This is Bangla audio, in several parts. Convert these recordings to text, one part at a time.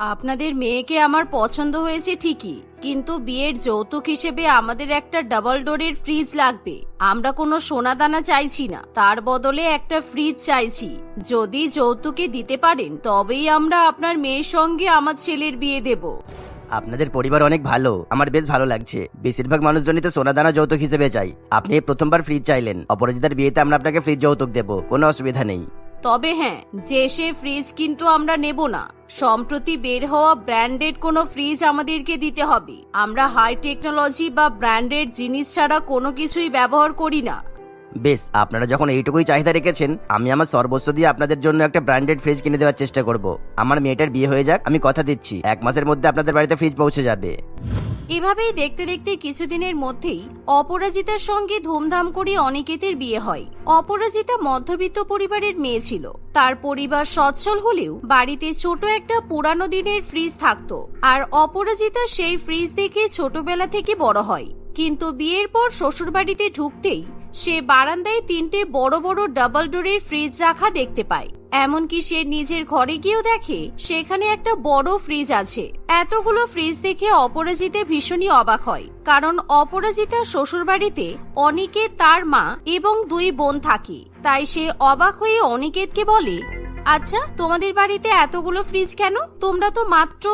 আপনাদের মেয়েকে আমার পছন্দ হয়েছে ঠিকই কিন্তু বিয়ের যৌতুক হিসেবে আমাদের একটা ডাবল ডোরের ফ্রিজ লাগবে। আমরা কোনো সোনা দানা চাইছি না তার বদলে একটা ফ্রিজ চাইছি। যদি যৌতুকে দিতে পারেন তবেই আমরা আপনার মেয়ের সঙ্গে আমার ছেলের বিয়ে দেব। আপনাদের পরিবার অনেক ভালো আমার বেশ ভালো লাগছে। বেশিরভাগ মানুষজনই তো সোনাদানা যৌতুক হিসেবে চাই আপনি প্রথমবার ফ্রিজ চাইলেন অপরাজিতার বিয়েতে আমরা আপনাকে ফ্রিজ যৌতুক দেবো কোনো অসুবিধা নেই। তবে হ্যাঁ যে সে ফ্রিজ কিন্তু আমরা নেব না। সম্প্রতি বের হওয়া ব্র্যান্ডেড কোনো ফ্রিজ আমাদেরকে দিতে হবে। আমরা হাই টেকনোলজি বা ব্র্যান্ডেড জিনিস ছাড়া কোনো কিছুই ব্যবহার করি না। বেশ, আপনারা যখন এইটুকুই চাহিদা রেখেছেন, আমি আমার সর্বস্ব দিয়ে আপনাদের জন্য একটা ব্র্যান্ডেড ফ্রিজ কিনে দেওয়ার চেষ্টা করব। আমার মেয়েটার বিয়ে হয়ে যাক, আমি কথা দিচ্ছি। এক মাসের মধ্যে আপনাদের বাড়িতে ফ্রিজ পৌঁছে যাবে। এভাবেই দেখতে দেখতে কিছুদিনের মধ্যেই অপরাজিতার সঙ্গে ধুমধাম করে অনিকেতের বিয়ে হয়। অপরাজিতা মধ্যবিত্ত পরিবারের মেয়ে ছিল। তার পরিবার সচ্ছল হলেও বাড়িতে ছোট একটা পুরানো দিনের ফ্রিজ থাকতো। আর অপরাজিতা সেই ফ্রিজ দেখে ছোটবেলা থেকে বড় হয়। কিন্তু বিয়ের পর শ্বশুরবাড়িতে ঢুকতেই সে বারান্দায় তিনটে বড় বড় ডাবল ডোরের ফ্রিজ রাখা দেখতে পায়। এমনকি সে নিজের ঘরে গিয়েও দেখে সেখানে একটা বড় ফ্রিজ আছে। এতগুলো ফ্রিজ দেখে অপরাজিতা ভীষণই অবাক হয়, কারণ অপরাজিতা শ্বশুরবাড়িতে অনিকেত তার মা এবং দুই বোন থাকে। তাই সে অবাক হয়ে অনিকেতকে বলে আচ্ছা তোমাদের বাড়িতে এতগুলো ফ্রিজ কেন? তোমরা তো মাত্র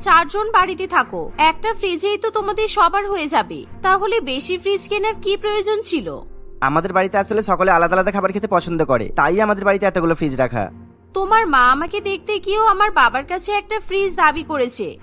চারজন বাড়িতে থাকো। একটা ফ্রিজেই তো তোমাদের সবার হয়ে যাবে। তাহলে বেশি ফ্রিজ কেনার কি প্রয়োজন ছিল? আমাদের বাড়িতে আসলে সকলে আলাদা আলাদা খাবার খেতে পছন্দ করে। তাই আমাদের বাড়িতে এতগুলো ফ্রিজ রাখা। তোমার মা আমাকে দেখতে গিয়েও আমার বাবার কাছে একটা ফ্রিজ দাবি করেছে।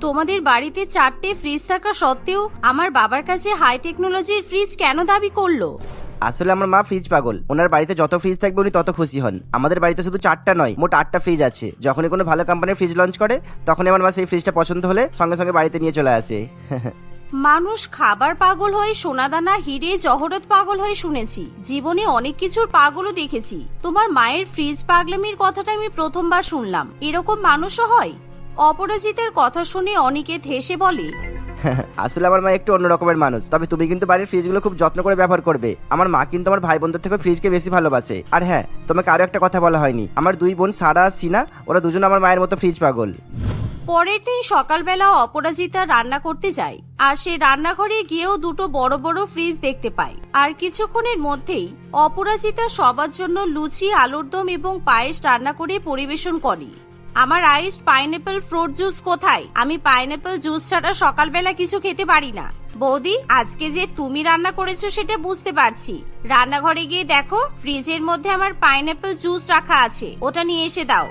তোমাদের বাড়িতে চারটে ফ্রিজ থাকা সত্ত্বেও আমার বাবার কাছে হাই টেকনোলজির ফ্রিজ কেন দাবি করল? আসলে আমার মা ফ্রিজ পাগল। ওনার বাড়িতে যত ফ্রিজ থাকবে উনি তত খুশি হন। আমাদের বাড়িতে শুধু চারটা নয়, মোট আটটা ফ্রিজ আছে। যখনই কোনো ভালো কোম্পানির ফ্রিজ লঞ্চ করে, তখনই আমার মা সেই ফ্রিজটা পছন্দ হলে সঙ্গে সঙ্গে বাড়িতে নিয়ে চলে আসে। মানুষ খাবার পাগল হয়ে, সোনাদানা, হিরে, জহরত পাগল হয়ে শুনেছি। জীবনে অনেক কিছুর পাগলও দেখেছি। তোমার মায়ের ফ্রিজ পাগলামির কথাটা আমি প্রথমবার শুনলাম। এরকম মানুষও হয়? অপরাজিতের কথা শুনে অনিকেত হেসে বলে আসলে আমার মা একটু অন্য রকমের মানুষ, তবে তুমি কিন্তু বাড়ির ফ্রিজগুলো খুব যত্ন করে ব্যবহার করবে। আমার মা কিন্তু আমার ভাই বোনদের থেকে ফ্রিজকে বেশি ভালোবাসে। আর হ্যাঁ তোমাকে আরও একটা কথা বলা হয়নি। আমার দুই বোন সারা, সিনা, ওরা দুজন আমার মায়ের মতো ফ্রিজ পাগল। পরের দিন সকালবেলা অপরাজিতা রান্না করতে যায়, আর সে রান্নাঘরে গিয়েও দুটো বড় বড় ফ্রিজ দেখতে পায়। আর কিছুক্ষণের মধ্যেই অপরাজিতা সবার জন্য লুচি আলুর দম এবং পায়েস রান্না করে পরিবেশন করে। আমার আইসড পাইনঅ্যাপেল ফ্রুট জুস কোথায়? আমি পাইনঅ্যাপেল জুস ছাড়া সকালবেলা কিছু খেতে পারি না। বৌদি, আজকে যে তুমি রান্না করেছ সেটা বুঝতে পারছি। রান্নাঘরে গিয়ে দেখো, ফ্রিজের মধ্যে আমার পাইনঅ্যাপেল জুস রাখা আছে। ওটা নিয়ে এসে দাও।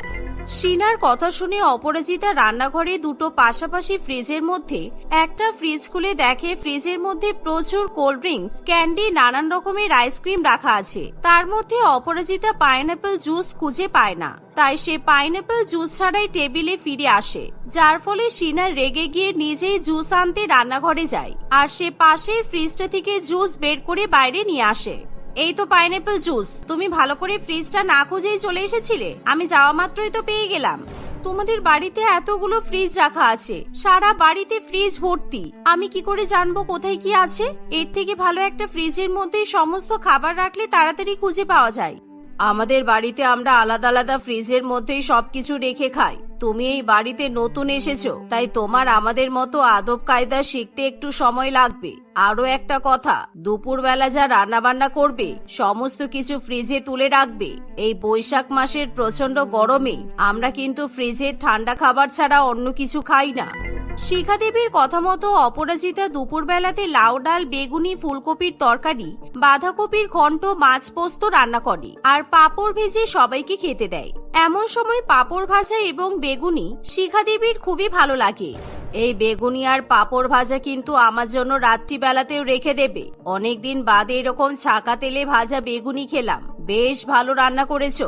সিনার কথা শুনে অপরাজিতা রান্নাঘরে দুটো পাশাপাশি ফ্রিজের মধ্যে, একটা ফ্রিজ খুলে দেখে ফ্রিজের মধ্যে প্রচুর কোল্ড ড্রিঙ্কস, ক্যান্ডি, নানান রকমের আইসক্রিম রাখা আছে। তার মধ্যে অপরাজিতা পাইনঅ্যাপল জুস খুঁজে পায় না। তাই সে পাইনঅ্যাপল জুস ছাড়াই টেবিলে ফিরে আসে, যার ফলে সিনা রেগে গিয়ে নিজেই জুস আনতে রান্নাঘরে যায়। আর সে পাশের ফ্রিজটা থেকে জুস বের করে বাইরে নিয়ে আসে। এই তো পাইনঅ্যাপল জুস তুমি ভালো করে ফ্রিজটা না খুঁজেই চলে এসেছিলে। আমি যাওয়া মাত্রই তো পেয়ে গেলাম। তোমাদের বাড়িতে এতগুলো ফ্রিজ রাখা আছে। সারা বাড়িতে ফ্রিজ ভর্তি। আমি কি করে জানব কোথায় কি আছে? এর থেকে ভালো একটা ফ্রিজের মধ্যেই সমস্ত খাবার রাখলে তাড়াতাড়ি খুঁজে পাওয়া যায়। আমাদের বাড়িতে আমরা আলাদা আলাদা ফ্রিজের মধ্যেই সবকিছু রেখে খাই। তুমি এই বাড়িতে নতুন এসেছ, তাই তোমার আমাদের মতো আদব কায়দা শিখতে একটু সময় লাগবে। আরও একটা কথা, দুপুরবেলা যা রান্নাবান্না করবে, সমস্ত কিছু ফ্রিজে তুলে রাখবে। এই বৈশাখ মাসের প্রচণ্ড গরমে আমরা কিন্তু ফ্রিজের ঠান্ডা খাবার ছাড়া অন্য কিছু খাই না। শিখা দেবীর কথা মতো অপরাজিতা দুপুরবেলাতে লাউ ডাল, বেগুনি, ফুলকপির তরকারি, বাঁধাকপির ঘন্ট, মাছ পোস্ত রান্না করে আর পাঁপড় ভেজে সবাইকে খেতে দেয়। এমন সময় পাঁপড় ভাজা এবং বেগুনি শিখা দেবীর খুবই ভালো লাগে। এই বেগুনি আর পাপড় ভাজা কিন্তু আমার জন্য রাত্রিবেলাতেও রেখে দেবে। অনেকদিন বাদে এরকম ছাকা তেলে ভাজা বেগুনি খেলাম। বেশ ভালো রান্না করেছ।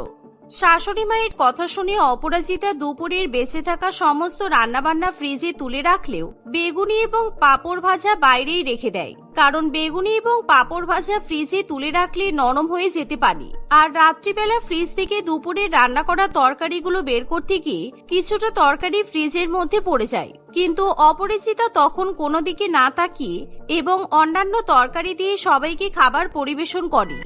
শাশুড়ি মায়ের কথা শুনে অপরাজিতা দুপুরের বেঁচে থাকা সমস্ত রান্নাবান্না ফ্রিজে তুলে রাখলেও বেগুনি এবং পাপড় ভাজা বাইরেই রেখে দেয়। কারণ বেগুনি এবং পাঁপড় ভাজা ফ্রিজে তুলে রাখলে নরম হয়ে যেতে পারে। আর রাত্রিবেলা ফ্রিজ থেকে দুপুরে রান্না করা তরকারিগুলো বের করতে গিয়ে কিছুটা তরকারি ফ্রিজের মধ্যে পড়ে যায়। কিন্তু অপরিচিতা তখন কোনো দিকে না তাকিয়ে এবং অন্যান্য তরকারি দিয়ে সবাইকে খাবার পরিবেশন করে।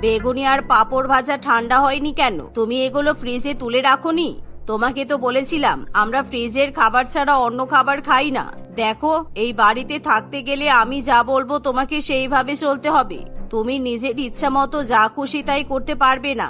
বেগুনি আর পাঁপড় ভাজা ঠান্ডা হয়নি কেন? তুমি এগুলো ফ্রিজে তুলে রাখোনি? তোমাকে তো বলেছিলাম, আমরা ফ্রিজের খাবার ছাড়া অন্য খাবার খাই না। দেখো, এই বাড়িতে থাকতে গেলে আমি যা বলব তোমাকে সেইভাবে চলতে হবে। তুমি নিজের ইচ্ছা মতো যা খুশি তাই করতে পারবে না।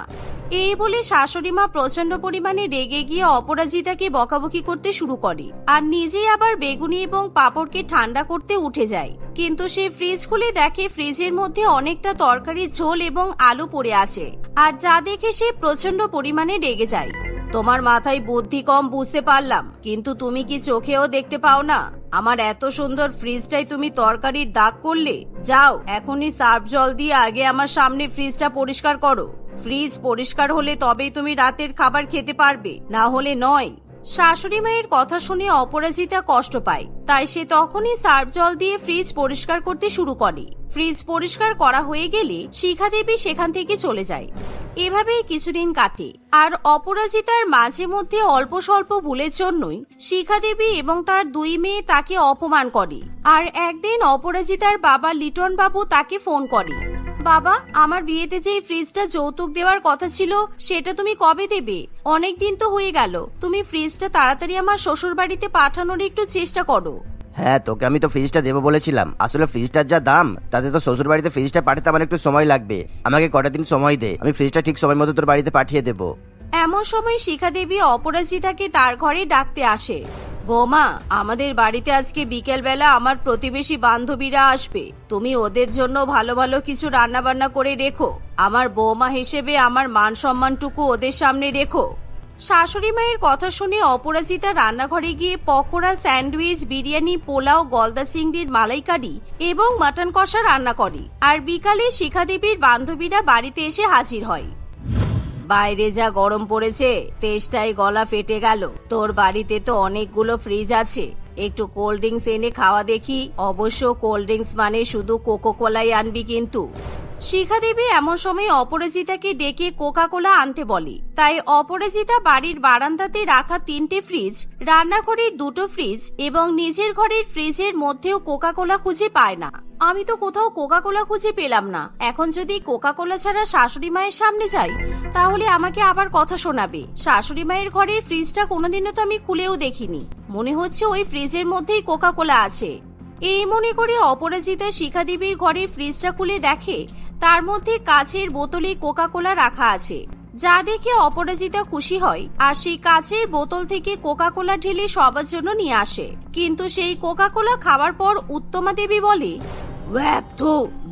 এই বলে শাশুড়ি মা প্রচণ্ড পরিমাণে রেগে গিয়ে অপরাজিতাকে বকাবকি করতে শুরু করে। আর নিজেই আবার বেগুনি এবং পাপড়কে ঠান্ডা করতে উঠে যায়। কিন্তু সে ফ্রিজ খুলে দেখে ফ্রিজের মধ্যে অনেকটা তরকারি ঝোল এবং আলু পড়ে আছে। আর যা দেখে সে প্রচণ্ড পরিমাণে রেগে যায়। তোমার মাথায় বুদ্ধি কম বুঝতে পারলাম, কিন্তু তুমি কি চোখেও দেখতে পাও না? আমার এত সুন্দর ফ্রিজটাই তুমি তরকারির দাগ করলে? যাও, এখনই সার্ফ জল দিয়ে আগে আমার সামনে ফ্রিজটা পরিষ্কার করো। ফ্রিজ পরিষ্কার হলে তবেই তুমি রাতের খাবার খেতে পারবে, না হলে নয়। শাশুড়ি মায়ের কথা শুনে অপরাজিতা কষ্ট পায়। তাই সে তখনই সার্ফ জল দিয়ে ফ্রিজ পরিষ্কার করতে শুরু করে। ফ্রিজ পরিষ্কার করা হয়ে গেলে শিখা দেবী সেখান থেকে চলে যায়। এভাবেই কিছুদিন কাটে। আর অপরাজিতার মাঝে মধ্যে অল্প স্বল্প ভুলের জন্যই শিখা দেবী এবং তার দুই মেয়ে তাকে অপমান করে। আর একদিন অপরাজিতার বাবা লিটন বাবু তাকে ফোন করে। বাবা আমার বিয়েতে যে এই ফ্রিজটা যৌতুক দেওয়ার কথা ছিল সেটা তুমি কবে দেবে? অনেক দিন তো হয়ে গেল। তুমি ফ্রিজটা তাড়াতাড়ি আমার শ্বশুর বাড়িতে পাঠানোর একটু চেষ্টা করো। হ্যাঁ তোকে আমি তো ফ্রিজটা দেবো বলেছিলাম। আসলে ফ্রিজটার যা দাম তাতে তো শ্বশুর বাড়িতে ফ্রিজটা পাঠাতে আমার একটু সময় লাগবে। আমাকে কটা দিন সময় দে আমি ফ্রিজটা ঠিক সময় মতো তোর বাড়িতে পাঠিয়ে দেবো। এমন সময় শিখা দেবী অপরাজিতাকে তার ঘরে ডাকতে আসে। বৌমা, আমাদের বাড়িতে আজকে বিকেল বেলা আমার প্রতিবেশী বান্ধবীরা আসবে। তুমি ওদের জন্য ভালো ভালো কিছু রান্না বান্না করে রেখো। আমার বৌমা হিসেবে আমার মান সম্মানটুকু ওদের সামনে রেখো। শাশুড়ি মায়ের কথা শুনে অপরাজিতা রান্নাঘরে গিয়ে পকোড়া, স্যান্ডউইচ, বিরিয়ানি, পোলাও, গলদা চিংড়ির মালাইকারি এবং মাটন কষা রান্না করে। আর বিকালে শিখা দেবীর বান্ধবীরা বাড়িতে এসে হাজির হয়। বাইরে যা গরম পড়েছে, তেষ্টায় গলা ফেটে গেল। তোর বাড়িতে তো অনেকগুলো ফ্রিজ আছে। একটু কোল্ড ড্রিঙ্কস এনে খাওয়া দেখি। অবশ্য কোল্ড ড্রিঙ্কস মানে শুধু কোকো কোলাই আনবি কিন্তু। শিখা দেবী এমন সময় অপরাজিতাকে ডেকে কোকা কোলা আনতে বলে। তাই অপরাজিতা বাড়ির বারান্দাতে রাখা তিনটে ফ্রিজ, রান্নাঘরের দুটো ফ্রিজ এবং নিজের ঘরের ফ্রিজের মধ্যেও কোকা কোলা খুঁজে পায় না। আমি তো কোথাও কোকা কোলা খুঁজে পেলাম না। এখন যদি কোকা কোলা ছাড়া শাশুড়ি মায়ের সামনে যাই, তাহলে আমাকে আবার কথা শোনাবে। শাশুড়ি মায়ের ঘরের ফ্রিজটা কোনোদিনও তো আমি খুলেও দেখিনি। মনে হচ্ছে ওই ফ্রিজের মধ্যেই কোকা কোলা আছে। এই মনে করে অপরাজিতা শিখা দেবীর ঘরের ফ্রিজটা খুলে দেখে তার মধ্যে কাচের বোতলে কোকা কোলা রাখা আছে। যা দেখে অপরাজিতা খুশি হয় আর সেই কাচের বোতল থেকে কোকা কোলা ঢেলে সবার জন্য নিয়ে আসে। কিন্তু সেই কোকা কোলা খাওয়ার পর উত্তমা দেবী বলে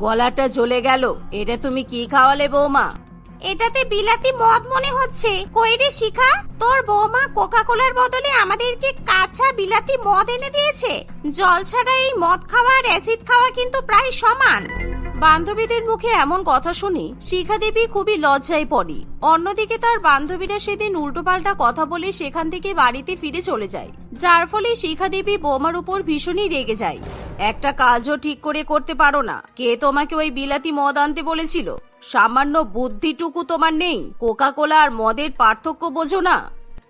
গলাটা জ্বলে গেল। এটা তুমি কি খাওয়ালে বৌমা? এটাতে বিলাতি মদ মনে হচ্ছে। কইরে শিখা? তোর বৌমা কোকা কোলার বদলে আমাদেরকে কাঁচা বিলাতি মদ এনে দিয়েছে। জল ছাড়া এই মদ খাওয়া অ্যাসিড খাওয়া কিন্তু প্রায় সমান। বান্ধবীদের মুখে এমন কথা শুনে শিখা দেবী খুবই লজ্জায় পড়ে। অন্যদিকে তার বান্ধবীরা সেদিন উল্টোপাল্টা কথা বলে সেখান থেকে বাড়িতে ফিরে চলে যায়, যার ফলে শিখা দেবী বোমার উপর ভীষণই রেগে যায়। একটা কাজও ঠিক করে করতে পারো না। কে তোমাকে ওই বিলাতি মদ আনতে বলেছিল? সামান্য বুদ্ধিটুকু তোমার নেই। কোকা কোলা আর মদের পার্থক্য বোঝো না।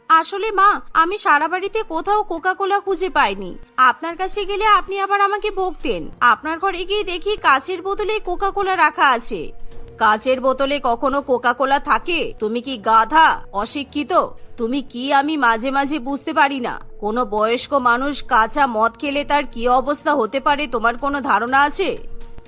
আসলে মা, আমি সারা বাড়িতে কোথাও কোকা কোলা খুঁজে পাইনি। আপনার কাছে গেলে আপনি আবার আমাকে বকতেন। আপনার ঘরে গিয়ে দেখি কাচের বোতলে কোকা কোলা রাখা আছে। কাচের বোতলে কখনো কোকা কোলা থাকে? তুমি কি গাধা, অশিক্ষিত? তুমি কি আমি মাঝে মাঝে বুঝতে পারি না? কোনো বয়স্ক মানুষ কাঁচা মদ খেলে তার কি অবস্থা হতে পারে? তোমার কোনো ধারণা আছে?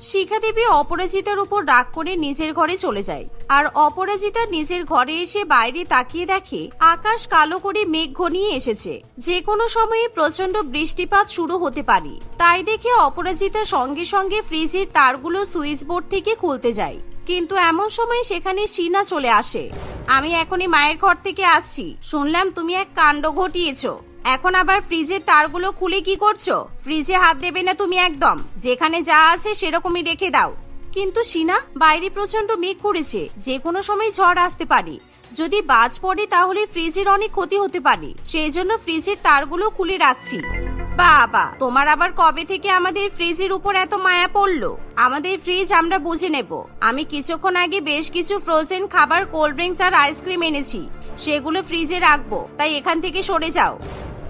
শিখা দেবী অপরাজিতার উপর রাগ করে নিজের ঘরে চলে যায়। আর অপরাজিতা নিজের ঘরে এসে বাইরে তাকিয়ে দেখে, আকাশ কালো করে মেঘ ঘনিয়ে এসেছে। যে কোনো সময়ে প্রচণ্ড বৃষ্টিপাত শুরু হতে পারে। তাই দেখে অপরাজিতা সঙ্গে সঙ্গে ফ্রিজের তারগুলো সুইচ বোর্ড থেকে খুলতে যায়। কিন্তু এমন সময় সেখানে সিনা চলে আসে। আমি এখনই মায়ের ঘর থেকে আসছি। শুনলাম তুমি এক কাণ্ড ঘটিয়েছো। এখন আবার ফ্রিজের তারগুলো খুলে কি করছ? ফ্রিজে হাত দেবে না তুমি একদম। যেখানে যা আছে সেরকমই রেখে দাও। কিন্তু সিনা, বাইরে প্রচণ্ড মেঘ করেছে। যে কোনো সময় ঝড় আসতে পারে। যদি বাজ পড়ে তাহলে ফ্রিজের অনেক ক্ষতি হতে পারে। সেই জন্য ফ্রিজের তারগুলো খুলে রাখছি। বাবা, তোমার আবার কবে থেকে আমাদের ফ্রিজের উপর এত মায়া পড়ল? আমাদের ফ্রিজ আমরা বুঝে নেব। আমি কিছুক্ষণ আগে বেশ কিছু ফ্রোজেন খাবার কোল্ড ড্রিঙ্কস আর আইসক্রিম এনেছি। সেগুলো ফ্রিজে রাখব। তাই এখান থেকে সরে যাও।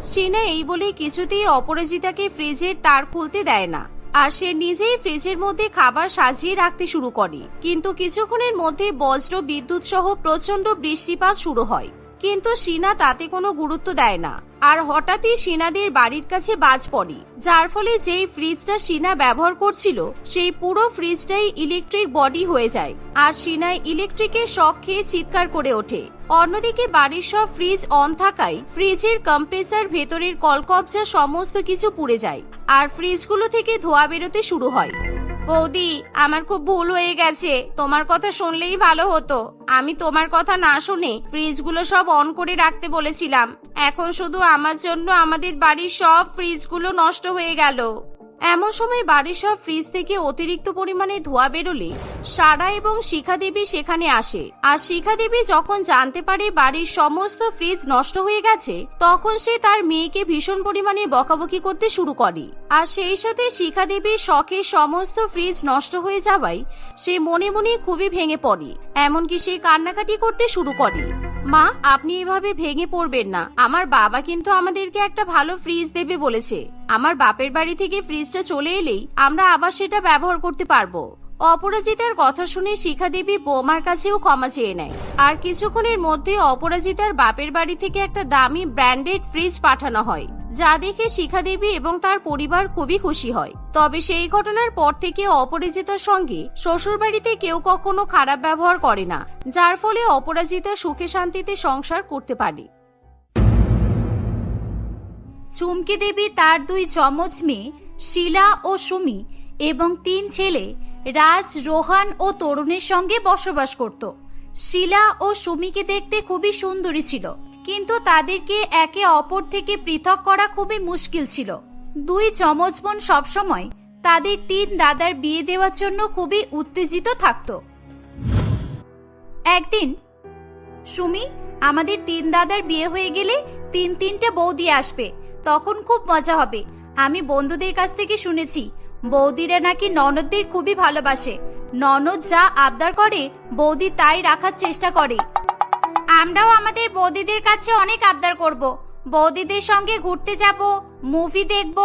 সিনা এই বলে কিছুতেই অপরাজিতাকে ফ্রিজের তার খুলতে দেয় না। আর সে নিজেই ফ্রিজের মধ্যে খাবার সাজিয়ে রাখতে শুরু করে। কিন্তু কিছুক্ষণের মধ্যে বজ্র, বিদ্যুৎ সহ প্রচণ্ড বৃষ্টিপাত শুরু হয়। কিন্তু সিনা তাতে কোনো গুরুত্ব দেয় না। আর হঠাৎই সিনাদের বাড়ির কাছে বাজ পড়ে। যার ফলে যেই ফ্রিজটা সিনা ব্যবহার করছিল, সেই পুরো ফ্রিজটাই ইলেকট্রিক বডি হয়ে যায়। আর সিনাই ইলেকট্রিকের শখ খেয়ে চিৎকার করে ওঠে। অন্যদিকে বাড়ির সব ফ্রিজ অন থাকায় ফ্রিজের কম্প্রেসার ভেতরের কলকবজা সমস্ত কিছু পুড়ে যায় আর ফ্রিজগুলো থেকে ধোয়া বেরোতে শুরু হয়। বৌদি, আমার খুব ভুল হয়ে গেছে। তোমার কথা শুনলেই ভালো হতো। আমি তোমার কথা না শুনে ফ্রিজগুলো সব অন করে রাখতে বলেছিলাম। এখন শুধু আমার জন্য আমাদের বাড়ির সব ফ্রিজগুলো নষ্ট হয়ে গেল। এমন সময় বাড়ির সব ফ্রিজ থেকে অতিরিক্ত পরিমাণে ধোয়া বেরোলে সারা এবং শিখা দেবী সেখানে আসে। আর শিখা দেবী যখন জানতে পারে বাড়ির সমস্ত ফ্রিজ নষ্ট হয়ে গেছে, তখন সে তার মেয়েকে ভীষণ পরিমাণে বকাবকি করতে শুরু করে। আর সেই সাথে শিখা দেবীর শখের সমস্ত ফ্রিজ নষ্ট হয়ে যাওয়ায় সে মনে মনে খুবই ভেঙে পড়ে। এমনকি সে কান্নাকাটি করতে শুরু করে। মা, আপনি এভাবে ভেঙে পড়বেন না। আমার বাবা কিন্তু আমাদেরকে একটা ভালো ফ্রিজ দেবে বলেছে। আমার বাপের বাড়ি থেকে ফ্রিজটা চলে এলেই আমরা আবার সেটা ব্যবহার করতে পারব। অপরাজিতার কথা শুনে শিখা দেবী বৌমার কাছেও ক্ষমা চেয়ে নেয়। আর কিছুক্ষণের মধ্যে অপরাজিতার বাপের বাড়ি থেকে একটা দামি ব্র্যান্ডেড ফ্রিজ পাঠানো হয়, যা দেখে শিখা দেবী এবং তার পরিবার খুবই খুশি হয়। তবে সেই ঘটনার পর থেকে অপরাজিতার সঙ্গে শ্বশুরবাড়িতে কেউ কখনো খারাপ ব্যবহার করে না, যার ফলে অপরাজিতা সুখে শান্তিতে সংসার করতে পারে। চুমকি দেবী তার দুই যমজ মেয়ে, শিলা ও সুমি এবং তিন ছেলে রাজ, রোহান ও তরুণের সঙ্গে বসবাস করত। শিলা ও সুমিকে দেখতে খুবই সুন্দরী ছিল, কিন্তু তাদেরকে একে অপর থেকে পৃথক করা খুবই মুশকিল ছিল। দুই যমজ বোন সবসময় তাদের তিন দাদার বিয়ে দেওয়ার জন্য খুবই উত্তেজিত থাকত। একদিন, সুমি, আমাদের তিন দাদার বিয়ে হয়ে গেলে তিন তিনটে বৌদি আসবে, তখন খুব মজা হবে। আমি বন্ধুদের কাছ থেকে শুনেছি বৌদিরা নাকি ননদদের খুবই ভালোবাসে। ননদ যা আবদার করে, বৌদি তাই রাখার চেষ্টা করে। আমরাও আমাদের বৌদিদের কাছে অনেক আবদার করব। বৌদিদের সঙ্গে ঘুরতে যাব মুভি দেখব,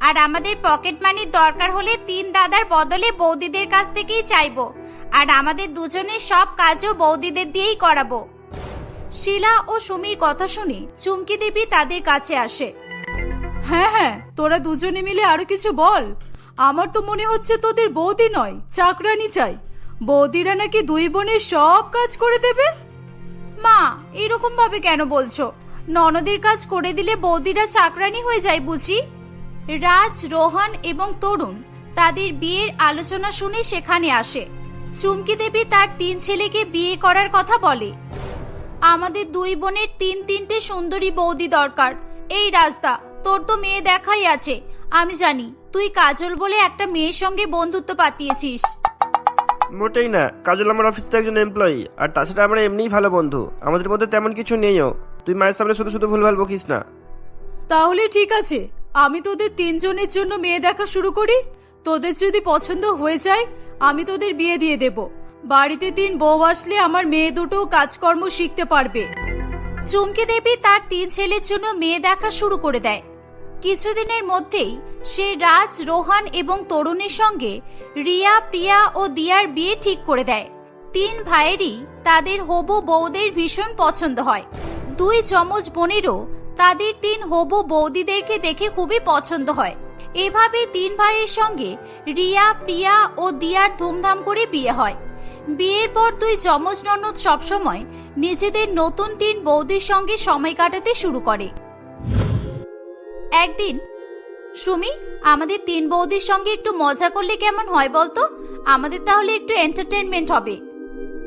আর আমাদের পকেট মানির দরকার হলে তিন দাদার বদলে বৌদিদের কাছ থেকেই চাইব। আর আমাদের দুজনের সব কাজও বৌদিদের দিয়েই করাবো। শিলা ও সুমির কথা শুনে চুমকি দেবী তাদের কাছে আসে। হ্যাঁ হ্যাঁ তোরা দুজনে মিলে আরও কিছু বল। আমার তো মনে হচ্ছে তোদের বৌদি নয়, চাকরানি চাই। বৌদিরা নাকি দুই বোনের সব কাজ করে দেবে? মা, এরকম ভাবে কেন বলছো? ননদের কাজ করে দিলে বৌদিরা চাকরানি হয়ে যায় বুঝি? রাজ, রোহান এবং তরুণ তাদের বিয়ের আলোচনা শুনে সেখানে আসে। চুমকি দেবী তার তিন ছেলেকে বিয়ে করার কথা বলে। আমাদের দুই বোনের তিন তিনটে সুন্দরী বৌদি দরকার। এই রাস্তা তোর তো মেয়ে দেখাই আছে। আমি জানি তুই কাজল বলে একটা মেয়ের সঙ্গে বন্ধুত্ব পাতিয়েছিস। মোটেই না কাজল আমার অফিসে একজন এমপ্লয়ি আর তাছাড়া আমরা এমনিই ভালো বন্ধু। আমাদের মধ্যে তেমন কিছু নেইও। তুই মায়ের সামনে শুধু শুধু ভুলভাল বকিস না। তাহলে ঠিক আছে আমি তোদের তিনজনের জন্য মেয়ে দেখা শুরু করি। তোদের যদি পছন্দ হয়ে যায় আমি তোদের বিয়ে দিয়ে দেব। বাড়িতে তিন বউ আসলে আমার মেয়ে দুটো কাজকর্ম শিখতে পারবে। চুমকি দেবী তার তিন ছেলের জন্য মেয়ে দেখা শুরু করে দেয়। কিছুদিনের মধ্যেই সে রাজ, রোহান এবং তরুণের সঙ্গে রিয়া, প্রিয়া ও দিয়ার বিয়ে ঠিক করে দেয়। তিন ভাইয়েরই তাদের হবু বৌদের ভীষণ পছন্দ হয়। দুই যমজ বোনেরও তাদের তিন হবু বৌদিদেরকে দেখে খুবই পছন্দ হয়। এভাবে তিন ভাইয়ের সঙ্গে রিয়া, প্রিয়া ও দিয়ার ধুমধাম করে বিয়ে হয়। বিয়ের পর দুই যমজ ননদ সবসময় নিজেদের নতুন তিন বৌদির সঙ্গে সময় কাটাতে শুরু করে। একদিন, সুমি, আমাদের তিন বৌদির সঙ্গে একটু মজা করলে কেমন হয় বলতো? আমাদের তাহলে একটু এন্টারটেনমেন্ট হবে।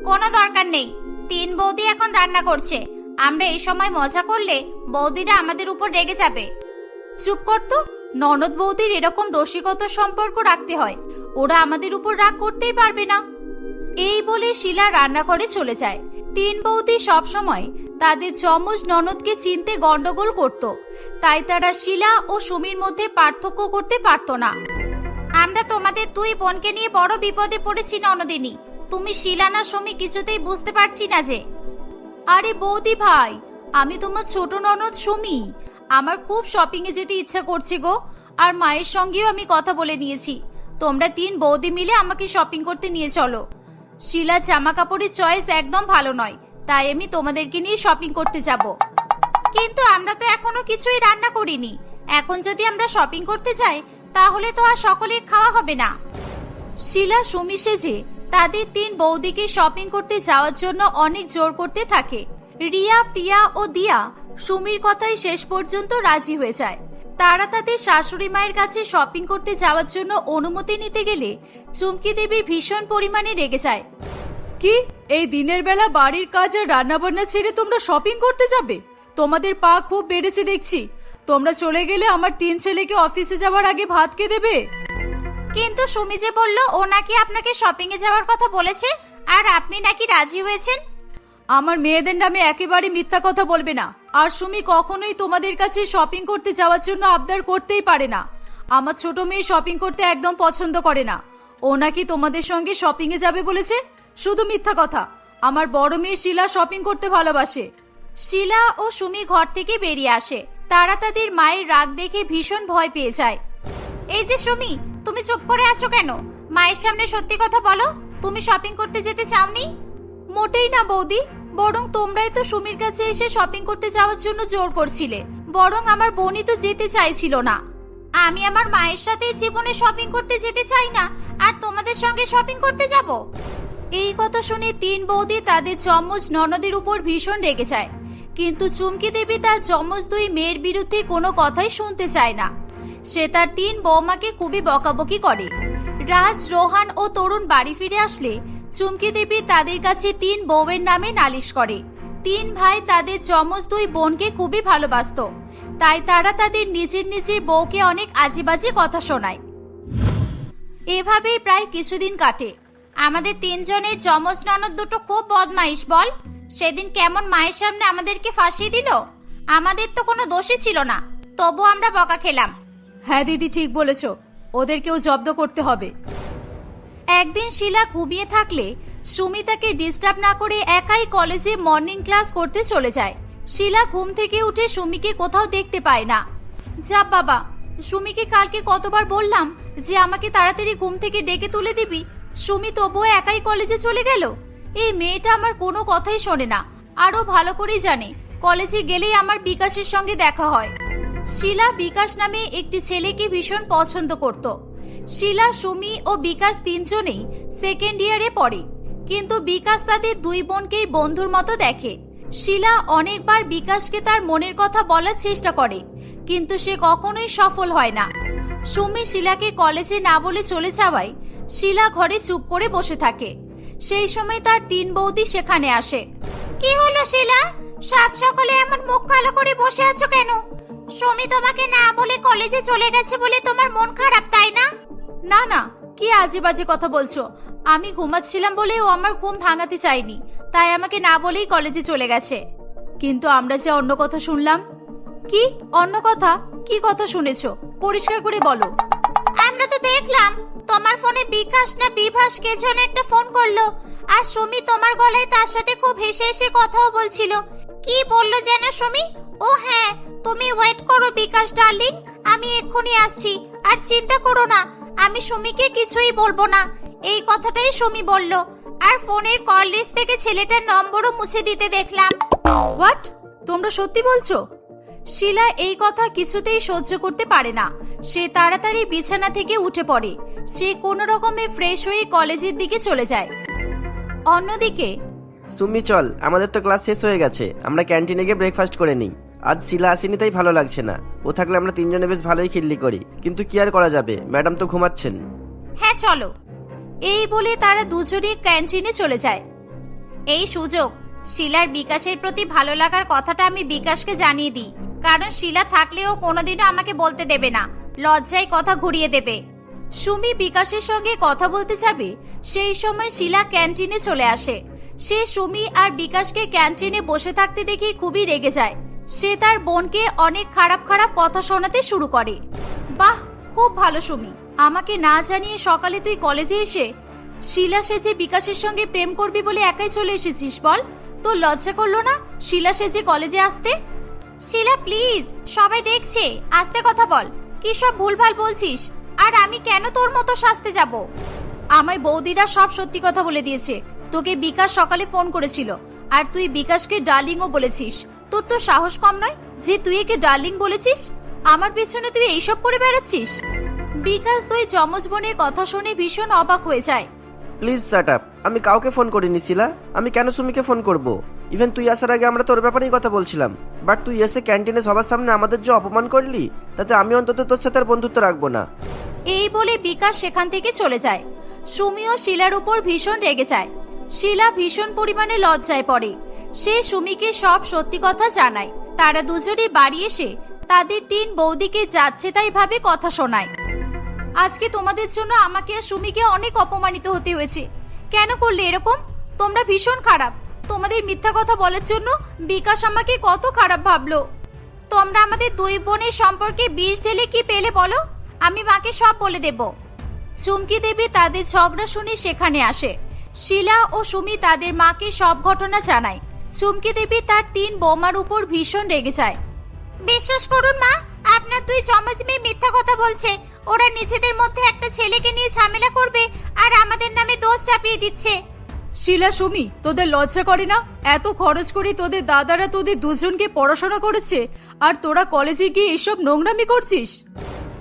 কোনো দরকার নেই। তিন বৌদি এখন রান্না করছে। আমরা এই সময় মজা করলে বৌদিরা আমাদের উপর রেগে যাবে। চুপ করতো ননদ বৌদির এরকম রসিকতার সম্পর্ক রাখতে হয়। ওরা আমাদের উপর রাগ করতেই পারবে না। এই বলে শিলা রান্নাঘরে চলে যায়। তিন বৌদি সবসময় তাদের যমজ ননদকে চিনতে গন্ডগোল করত। তাই তারা শিলা ও সুমির মধ্যে পার্থক্য করতে পারত না। আমরা তোমাদের দুই বোনকে নিয়ে বড় বিপদে পড়েছি, ননদিনী। তুমি শিলা না সুমি কিছুতেই বুঝতে পারছি না যে আরে বৌদি ভাই, আমি তোমার ছোট ননদ সুমি। আমার খুব শপিং এ যেতে ইচ্ছা করছে গো। আর মায়ের সঙ্গেও আমি কথা বলে নিয়েছি। তোমরা তিন বৌদি মিলে আমাকে শপিং করতে নিয়ে চলো। শিলা জামা কাপড়ের চয়েস একদম ভালো নয়। তাই আমি তোমাদেরকে নিয়ে শপিং করতে যাব। কিন্তু আমরা তো এখনও কিছুই রান্না করিনি। এখন যদি আমরা শপিং করতে যাই, তাহলে তো আর সকলের খাওয়া হবে না। শিলা, সুমি সেজে তাদের তিন বৌদিকে শপিং করতে যাওয়ার জন্য অনেক জোর করতে থাকে। রিয়া, প্রিয়া ও দিয়া সুমির কথাই শেষ পর্যন্ত রাজি হয়ে যায়। তারা তাদের শাশুড়ি মায়ের কাছে শপিং করতে যাওয়ার জন্য অনুমতি নিতে গেলে চুমকি দেবী ভীষণ পরিমাণে রেগে যায়। কি? এই দিনের বেলা বাড়ির কাজ আর রান্না বান্না ছেড়ে তোমরা শপিং করতে যাবে? তোমাদের পা খুব বেড়েছে দেখছি। তোমরা চলে গেলে আমার তিন ছেলেকে অফিসে যাওয়ার আগে ভাত কে দেবে? কিন্তু সুমি যে বলল ও নাকি আপনাকে শপিং এ যাওয়ার কথা বলেছে আর আপনি নাকি রাজি হয়েছেন? আমার মেয়েদের নামে একেবারে মিথ্যা কথা বলবে না। আর সুমি কখনোই তোমাদের কাছে শপিং করতে যাওয়ার জন্য আবদার করতেই পারে না। আমার ছোট মেয়ে শপিং করতে একদম পছন্দ করে না। ও নাকি তোমাদের সঙ্গে শপিং এ যাবে বলেছে? শুধু মিথ্যা কথা। আমার বড় মেয়ে শিলা শপিং করতে ভালোবাসে। শিলা ও সুমি ঘর থেকে বেরিয়ে আসে। তারা তাদের মায়ের রাগ দেখে ভীষণ ভয় পেয়ে যায়। এই যে সুমি, তুমি চুপ করে আছো কেন? মায়ের সামনে সত্যি কথা বলো। তুমি শপিং করতে যেতে চাওনি? মোটেই না বৌদি। বরং তোমরাই তো সুমির কাছে এসে শপিং করতে যাওয়ার জন্য জোর করছিলে। বরং আমার বোনই তো যেতে চাইছিল না। আমি আমার মায়ের সাথে জীবনে শপিং করতে যেতে চাই না। আর তোমাদের সঙ্গে শপিং করতে যাব? এই কথা শুনে তিন বৌদি তাদের যমজ ননদের উপর ভীষণ রেগে যায়। কিন্তু চুমকি দেবী তার যমজ দুই মেয়ের বিরুদ্ধে কোনো কথাই শুনতে চায় না। সে তার তিন বৌমাকে খুবই বকাবকি করে। রাজ, রোহান ও তরুণ বাড়ি ফিরে আসলে চুমকি দেবী তাদের কাছে তিন বউয়ের নামে নালিশ করে। তিন ভাই তাদের চমচ দুই বোনকে খুবই ভালোবাসতো। তাই তারা তাদের নিজের নিজের বউকে অনেক আজেবাজে কথা শোনায়। এভাবেই প্রায় কিছুদিন কাটে। আমাদের তিনজনের যমজ ননদ দুটো খুব বদমাইশ বল। সেদিন কেমন মায়ের সামনে আমাদেরকে ফাঁসিয়ে দিল? আমাদের তো কোনো দোষই ছিল না। তবু আমরা বকা খেলাম। হ্যাঁ দিদি ঠিক বলেছ। ওদেরকেও জব্দ করতে হবে। একদিন শিলা ঘুমিয়ে থাকলে সুমিতাকে ডিস্টার্ব না করে একাই কলেজে মর্নিং ক্লাস করতে চলে যায়। শিলা ঘুম থেকে উঠে সুমিকে কোথাও দেখতে পায় না। যা বাবা সুমিকে কালকে কতবার বললাম যে আমাকে তাড়াতাড়ি ঘুম থেকে ডেকে তুলে দিবি? সুমি তবুও একাই কলেজে চলে গেল? এই মেয়েটা আমার কোনো কথাই শোনে না। আরও ভালো করেই জানে, কলেজে গেলেই আমার বিকাশের সঙ্গে দেখা হয়। শিলা বিকাশ নামে একটি ছেলেকে ভীষণ পছন্দ করত। শিলা, সুমি ও বিকাশ তিনজনেই সেকেন্ড ইয়ারে পড়ে, কিন্তু বিকাশ তাদের দুই বোনকেই বন্ধুর মতো দেখে। শিলা অনেকবার বিকাশকে তার মনের কথা বলার চেষ্টা করে, কিন্তু সে কখনোই সফল হয় না। সুমি শিলাকে কলেজে না বলে চলে যাওয়ায় শিলা ঘরে চুপ করে বসে থাকে। সেই সময় তার তিন বৌদি সেখানে আসে। কি হলো শিলা? সাত সকালে এমন মুখ কালো করে বসে আছো কেন? সুমি তোমাকে না বলে কলেজে চলে গেছে বলে তোমার মন খারাপ, তাই না? না না, কি আজে বাজে কথা বলছো? আমি ঘুমাচ্ছিলাম বলে ও আমার ঘুম ভাঙাতে চাইনি তাই আমাকে না বলেই কলেজে চলে গেছে। কিন্তু আমরা যে অন্য কথা শুনলাম? কি? অন্য কথা? কি কথা শুনেছো? পরিষ্কার করে বলো। আমরা তো দেখলাম তোমার ফোনে বিকাশ না বিভাস কে যেন একটা ফোন করল। আর সুমি তোমার গলায় তার সাথে খুব হেসে হেসে কথাও বলছিল। কি বলল যেন সুমি? ও হ্যাঁ তুমি ওয়েট করো বিকাশ ডার্লিং আমি এক্ষুনি আসছি। আর চিন্তা করো না আমি সুমিকে কিছুই বলব না। এই কথাটাই সুমি বলল। আর ফোনের কল লিস্ট থেকে ছেলেটার নম্বরও মুছে দিতে দেখলাম। হোয়াট তোমরা সত্যি বলছো? শিলা এই কথা কিছুতেই সহ্য করতে পারে না। সে তাড়াতাড়ি বিছানা থেকে উঠে পড়ে। সে কোনো রকমে ফ্রেশ হয়ে কলেজের দিকে চলে যায়। অন্যদিকে সুমি চল আমাদের তো ক্লাস শেষ হয়ে গেছে। আমরা ক্যান্টিনে গিয়ে ব্রেকফাস্ট করে নিই। আজ শিলা আসেনি তাই ভালো লাগছে না। ও থাকলে আমরা তিনজনে বেশ ভালোই খিল্লি করি। কিন্তু কি আর করা যাবে? ম্যাডাম তো ঘুমাচ্ছেন। হ্যাঁ চলো। এই বলে তারা দুজনে ক্যান্টিনে চলে যায়। এই সুযোগ শিলার বিকাশের প্রতি ভালো লাগার কথাটা আমি বিকাশকে জানিয়ে দিই। কারণ শিলা থাকলেও কোনোদিনও আমাকে বলতে দেবে না। লজ্জায় কথা ঘুরিয়ে দেবে। সুমি বিকাশের সঙ্গে কথা বলতে যাবে, সেই সময় শিলা ক্যান্টিনে চলে আসে। সে সুমি আর বিকাশকে ক্যান্টিনে বসে থাকতে দেখে খুবই রেগে যায়। সে তার বোনকে অনেক খারাপ খারাপ কথা শোনাতে শুরু করে। বাহ, খুব ভালো সুমি। আমাকে না জানিয়ে সকালে তুই কলেজে এসে শিলা সেজে বিকাশের সঙ্গে প্রেম করবি বলে একাই চলে এসেছিস বল? তোর লজ্জা করল না শিলা সেজে কলেজে আসতে? শিলা, প্লিজ, সবাই দেখছে, আস্তে কথা বল। কি সব ভুলভাল বলছিস? আর আমি কেন তোর মতো সাজতে যাব? আমায় বৌদিরা সব সত্যি কথা বলে দিয়েছে। তোকে বিকাশ সকালে ফোন করেছিল। আর তুই বিকাশকে ডার্লিংও বলেছিস। তোর তো সাহস কম নয় যে তুই একে ডার্লিং বলেছিস? আমার পেছনে তুই এইসব করে বেড়াচ্ছিস? বিকাশ তুই যমজ বোনের কথা শুনে ভীষণ অবাক হয়ে যায়। প্লিজ শাট আপ আমি কাউকে ফোন করিনি, শিলা। আমি কেন সুমিকে ফোন করব? ইভেন তুই আসার আগে আমরা তোর ব্যাপারেই কথা বলছিলাম। বাট তুই এসে ক্যান্টিনে সবার সামনে আমাদের যে অপমান করলি, তাতে আমি অন্তত তোর সাথে আর বন্ধুত্ব রাখব না। এই বলে বিকাশ সেখান থেকে চলে যায়। সুমি ও শিলার উপর ভীষণ রেগে যায়। শিলা ভীষণ পরিমাণে লজ্জায় পড়ে। সে সুমিকে সব সত্যি কথা জানায়। তারা দুজনে বাড়ি এসে তাদের তিন বৌদিকে যাচ্ছে তাই ভাবে কথা শোনায়। আজকে তোমাদের জন্য আমাকে আর সুমিকে অনেক অপমানিত হতে হয়েছে। কেন করলে এরকম? তোমরা ভীষণ খারাপ। তোমাদের মিথ্যা কথা বলার জন্য বিকাশ আমাকে কত খারাপ ভাবলো। তোমরা আমাদের দুই বোনের সম্পর্কে বিষ ঢেলে কি পেলে বলো? আমি মাকে সব বলে দেব। চুমকি দেবী তাদের ঝগড়া শুনে সেখানে আসে। শিলা ও সুমি তাদের মাকে সব ঘটনা জানায়। চুমকি দেবী তার তিন বৌমার উপর ভীষণ রেগে যায়। বিশ্বাস করুন মা, আপনার দুই চমচ মেয়ে মিথ্যা কথা বলছে। ওরা নিজেদের মধ্যে একটা ছেলেকে নিয়ে ঝামেলা করবে আর আমাদের নামে দোষ চাপিয়ে দিচ্ছে। শিলা সুমি তোদের লজ্জা করে না? এত খরচ করে তোদের দাদারা তোদের দুজনকে পড়াশোনা করেছে আর তোরা কলেজে গিয়ে এসব নোংরামি করছিস?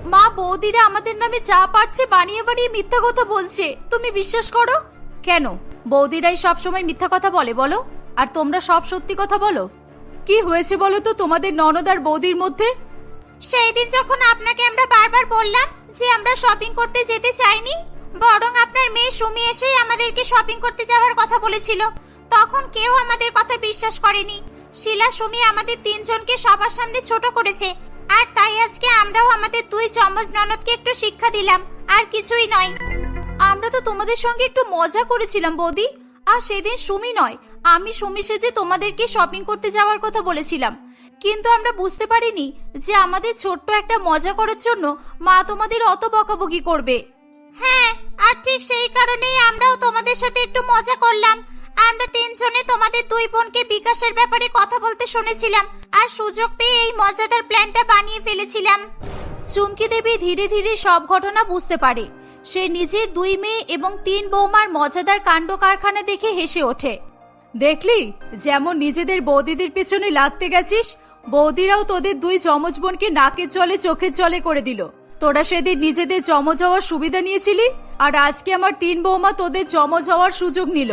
মা বৌদিরা আমাদের নামে যা পারছে বানিয়ে বানিয়ে মিথ্যা কথা বলছে। তুমি বিশ্বাস করো? কেন? বৌদিরাই সব সময় মিথ্যা কথা বলে বলো? আর তোমরা সব সত্যি কথা বলো? কি হয়েছে বলো তো তোমাদের ননদ আর বৌদির মধ্যে? সেই দিন যখন আপনাকে আমরা বারবার বললাম যে আমরা শপিং করতে যেতে চাইনি বরং আপনার মেয়ে সুমি এসেই আমাদেরকে শপিং করতে যাওয়ার কথা বলেছিল। তখন কেউ আমাদের কথা বিশ্বাস করেনি। শিলা, সুমি আমাদের তিনজনকে সবার সামনে ছোট করেছে। আর তাই আজকে আমরাও আমাদের দুই চমচ ননদকে একটু শিক্ষা দিলাম, আর কিছুই নয়। আমরা তো তোমাদের সঙ্গে একটু মজা করেছিলাম, বৌদি। আর সেদিন সুমি নয়, আমি সুমি সেজে তোমাদেরকে শপিং করতে যাওয়ার কথা বলেছিলাম। কিন্তু আমরা বুঝতে পারিনি যে আমাদের ছোট্ট একটা মজা করার জন্য মা তোমাদের অত বকাবকি করবে। হ্যাঁ আর ঠিক সেই কারণেই আমরাও তোমাদের সাথে একটু মজা করলাম। আমরা তিনজনে তোমাদের দুই বোনকে বিকাশের ব্যাপারে কথা বলতে শুনেছিলাম, আর সুযোগ পেয়ে এই মজাদার প্ল্যানটা বানিয়ে ফেলেছিলাম। চুমকি দেবী ধীরে ধীরে সব ঘটনা বুঝতে পারে। সে নিজের দুই মেয়ে এবং তিন বৌমার মজাদার কাণ্ড কারখানা দেখে হেসে ওঠে। দেখলি, যেমন নিজেদের বৌদিদের পেছনে লাগতে গেছিস, বৌদিরাও তোদের দুই চমচ বোনকে নাকের জলে চোখের জলে করে দিল। তোরা সেদিন নিজেদের জমজ হওয়ার সুবিধা নিয়েছিলি? আর আজকে আমার তিন বৌমা তোদের জমজ হওয়ার সুযোগ নিল।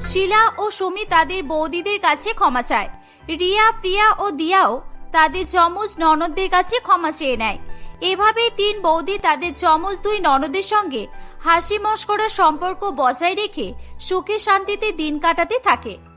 শিলা ও সুমি তাদের বৌদিদের কাছে ক্ষমা চায়। রিয়া, প্রিয়া ও দিয়াও তাদের যমজ ননদদের কাছে ক্ষমা চেয়ে নেয়। এভাবেই তিন বৌদি তাদের যমজ দুই ননদের সঙ্গে হাসি মস্করার সম্পর্ক বজায় রেখে সুখে শান্তিতে দিন কাটাতে থাকে।